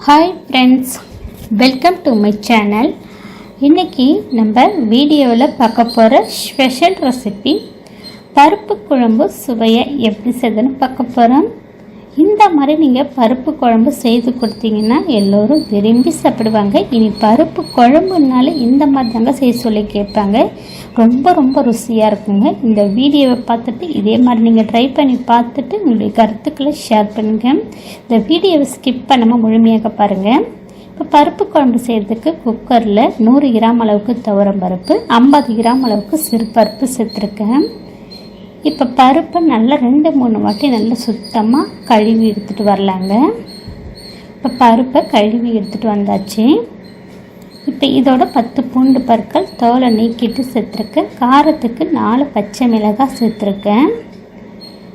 Hi friends welcome to my channel இன்றைக்கி நம்ம வீடியோவில் பார்க்க போகிற ஸ்பெஷல் ரெசிபி பருப்பு குழம்பு சுவையை எப்படி செய்யுதுன்னு பார்க்க போகிறோம் இந்த மாதிரி நீங்கள் பருப்பு குழம்பு செய்து கொடுத்தீங்கன்னா எல்லோரும் விரும்பி சாப்பிடுவாங்க. இனி பருப்பு குழம்புனால இந்த மாதிரி தாங்க செய்ய சொல்லி கேட்பாங்க. ரொம்ப ரொம்ப ருசியாக இருக்குங்க. இந்த வீடியோவை பார்த்துட்டு இதே மாதிரி நீங்கள் ட்ரை பண்ணி பார்த்துட்டு உங்களுடைய கருத்துக்களை ஷேர் பண்ணுங்கள் இந்த வீடியோவை ஸ்கிப் பண்ணாமல் முழுமையாக பாருங்கள் இப்போ பருப்பு குழம்பு செய்கிறதுக்கு குக்கரில் நூறு கிராம் அளவுக்கு துவரம் பருப்பு ஐம்பது கிராம் அளவுக்கு சிறுபருப்பு சேர்த்துருக்கேன். இப்போ பருப்பை நல்லா ரெண்டு மூணு வாட்டி நல்லா சுத்தமாக கழுவி எடுத்துகிட்டு வரலாங்க. இப்போ பருப்பை கழுவி எடுத்துகிட்டு வந்தாச்சு. இப்போ இதோட பத்து பூண்டு பற்கள் தோலை நீக்கிட்டு சேர்த்துருக்கேன். காரத்துக்கு நாலு பச்சை மிளகாய் சேர்த்துருக்கேன்.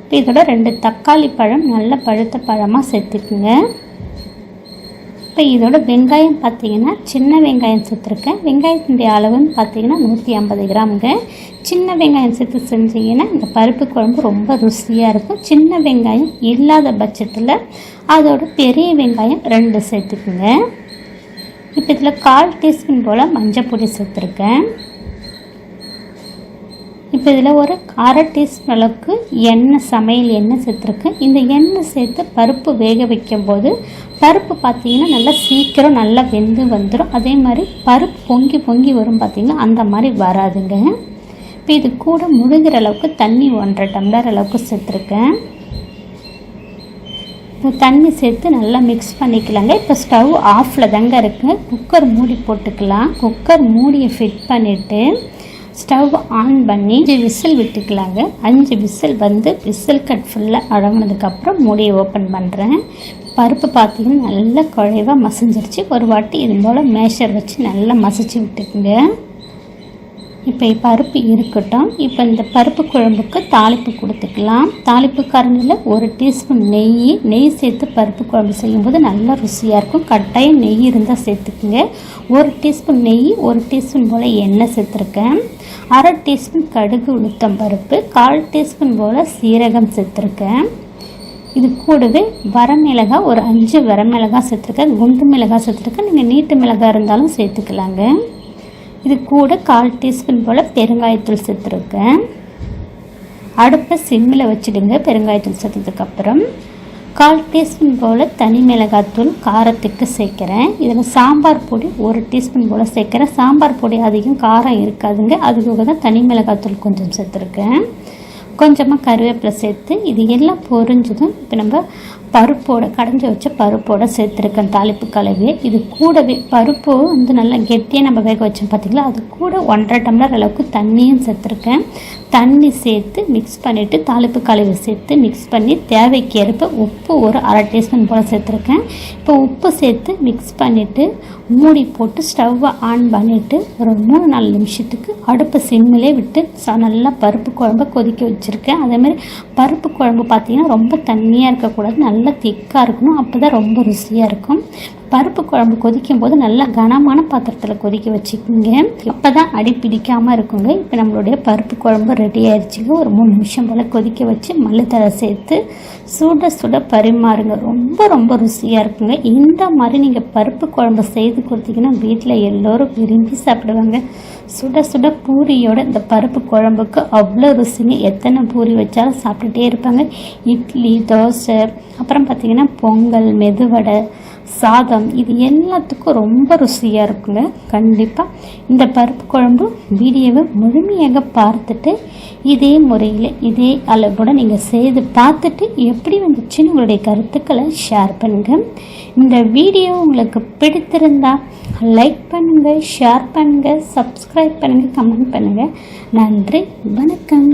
இப்போ இதோட ரெண்டு தக்காளி பழம் நல்ல பழுத்த பழமாக சேர்த்துக்குங்க. இப்போ இதோட வெங்காயம் பார்த்தீங்கன்னா சின்ன வெங்காயம் சேர்த்துருக்கேன். வெங்காயத்தினுடைய அளவுன்னு பார்த்தீங்கன்னா நூற்றி ஐம்பது கிராமுங்க. சின்ன வெங்காயம் சேர்த்து செஞ்சீங்கன்னா இந்த பருப்பு குழம்பு ரொம்ப ருசியாக இருக்கும். சின்ன வெங்காயம் இல்லாத பட்சத்தில் அதோட பெரிய வெங்காயம் ரெண்டு சேர்த்துக்குங்க. இப்போ இதில் கால் டீஸ்பூன் போல் மஞ்சள் பொடி சேர்த்துருக்கேன். இப்போ இதில் ஒரு அரை டீஸ்பூன் அளவுக்கு எண்ணெய் சமையல் எண்ணெய் சேர்த்துருக்கேன் இந்த எண்ணெய் சேர்த்து பருப்பு வேக வைக்கும்போது பருப்பு பார்த்தீங்கன்னா நல்லா சீக்கிரம் நல்லா வெந்து வந்துடும் அதே மாதிரி பருப்பு பொங்கி பொங்கி வரும் பார்த்திங்கன்னா அந்த மாதிரி வராதுங்க. இப்போ இது கூட முழுகிற அளவுக்கு தண்ணி ஒன்றரை டம்ளர் அளவுக்கு சேர்த்துருக்கேன். இப்போ தண்ணி சேர்த்து நல்லா மிக்ஸ் பண்ணிக்கலாங்க. இப்போ ஸ்டவ் ஆஃபில் தாங்க இருக்குது குக்கர் மூடி போட்டுக்கலாம். குக்கர் மூடியை ஃபிட் பண்ணிவிட்டு ஸ்டவ் ஆன் பண்ணி அஞ்சு விசில் விட்டுக்கலாங்க. அஞ்சு விசில் வந்து விசில் கட் ஃபுல்லாக அடங்கினதுக்கப்புறம் மூடியை ஓப்பன் பண்ணுறேன் பருப்பு பார்த்தீங்கன்னா நல்லா குழைவாக மசிஞ்சிருச்சு. ஒரு வாட்டி இது போல் மேஷர் வச்சு நல்லா மசிச்சு விட்டுக்குங்க. இப்போ பருப்பு இருக்கட்டும். இப்போ இந்த பருப்பு குழம்புக்கு தாளிப்பு கொடுத்துக்கலாம். தாளிப்பு கரண்டில் ஒரு டீஸ்பூன் நெய். நெய் சேர்த்து பருப்பு குழம்பு செய்யும்போது நல்லா ருசியாக இருக்கும். கட்டாயம் நெய் இருந்தால் சேர்த்துக்குங்க. ஒரு டீஸ்பூன் நெய் ஒரு டீஸ்பூன் போல் எண்ணெய் சேர்த்துருக்கேன். அரை டீஸ்பூன் கடுகு உளுத்தம் பருப்பு கால் டீஸ்பூன் போல் சீரகம் சேர்த்துருக்கேன். இது கூடவே வரமிளகாய் ஒரு அஞ்சு வரமிளகாய் சேர்த்துருக்கேன். குண்டு மிளகாய் சேர்த்துருக்கேன். நீங்கள் நீட்டு மிளகாய் இருந்தாலும் சேர்த்துக்கலாங்க. இது கூட கால் டீஸ்பூன் போல் பெருங்காயத்தூள் சேர்த்துருக்கேன். அடுப்பை சிம்மில் வச்சுடுங்க பெருங்காயத்தூள் சேர்த்ததுக்கப்புறம் கால் டீஸ்பூன் போல் தனி மிளகாத்தூள் காரத்துக்கு சேர்க்குறேன். இதில் சாம்பார் பொடி ஒரு டீஸ்பூன் போல் சேர்க்குறேன். சாம்பார் பொடி அதிகம் காரம் இருக்காதுங்க. அதுக்காக தான் தனி மிளகாத்தூள் கொஞ்சம் சேர்த்துருக்கேன். கொஞ்சமாக கருவேப்பிலை சேர்த்து இது எல்லாம் பொரிஞ்சதும் இப்போ நம்ம பருப்போட கடைஞ்சி வச்ச பருப்போட சேர்த்துருக்கேன் தாளிப்பு கலவையை. இது கூடவே பருப்பு வந்து நல்லா கெட்டியாக நம்ம வேக வச்சோம் பார்த்திங்களா அது கூட ஒன்றரை டம்ளர் அளவுக்கு தண்ணியும் சேர்த்துருக்கேன். தண்ணி சேர்த்து மிக்ஸ் பண்ணிவிட்டு தாளிப்பு கலவை சேர்த்து மிக்ஸ் பண்ணி தேவைக்கு ஏற்ப உப்பு ஒரு அரை டீஸ்பூன் போல் சேர்த்துருக்கேன். இப்போ உப்பு சேர்த்து மிக்ஸ் பண்ணிவிட்டு மூடி போட்டு ஸ்டவ்வை ஆன் பண்ணிவிட்டு ஒரு மூணு நாலு நிமிஷத்துக்கு அடுப்பை சிம்மிலே விட்டு நல்லா பருப்பு குழம்பு கொதிக்க வச்சுருக்கேன். அதேமாதிரி பருப்பு குழம்பு பார்த்திங்கன்னா ரொம்ப தண்ணியாக இருக்கக்கூடாது. நல்லா நல்லா திக்காக இருக்கணும். அப்போ தான் ரொம்ப ருசியாக இருக்கும். பருப்பு குழம்பு கொதிக்கும் போது நல்லா கனமான பாத்திரத்தில் கொதிக்க வச்சுக்கோங்க. அப்போ தான் அடி பிடிக்காமல் இருக்குங்க. இப்போ நம்மளுடைய பருப்பு குழம்பு ரெடி ஆயிடுச்சுங்க. ஒரு மூணு நிமிஷம் போல் கொதிக்க வச்சு மல்லித்தலை சேர்த்து சுட சுட பரிமாறுங்க. ரொம்ப ரொம்ப ருசியாக இருக்குங்க. இந்த மாதிரி நீங்கள் பருப்பு குழம்பு செய்து கொடுத்தீங்கன்னா வீட்டில் எல்லோரும் விரும்பி சாப்பிடுவாங்க. சுட சுட பூரியோட இந்த பருப்பு குழம்புக்கு அவ்வளோ ருசிங்க. எத்தனை பூரி வச்சாலும் சாப்பிட்டுட்டே இருப்பாங்க. இட்லி தோசை அப்புறம் பார்த்திங்கன்னா பொங்கல் மெதுவடை சாதம் இது எல்லாத்துக்கும் ரொம்ப ருசியாக இருக்குங்க கண்டிப்பாக இந்த பருப்பு குழம்பு வீடியோவை முழுமையாக பார்த்துட்டு இதே முறையில் இதே அளவோட நீங்கள் செய்து பார்த்துட்டு எப்படி வந்துச்சுன்னு உங்களுடைய கருத்துக்களை ஷேர் பண்ணுங்கள் இந்த வீடியோ உங்களுக்கு பிடித்திருந்தா லைக் பண்ணுங்கள் ஷேர் பண்ணுங்கள் சப்ஸ்கிரைப் பண்ணுங்கள் கமெண்ட் பண்ணுங்கள் நன்றி வணக்கம்.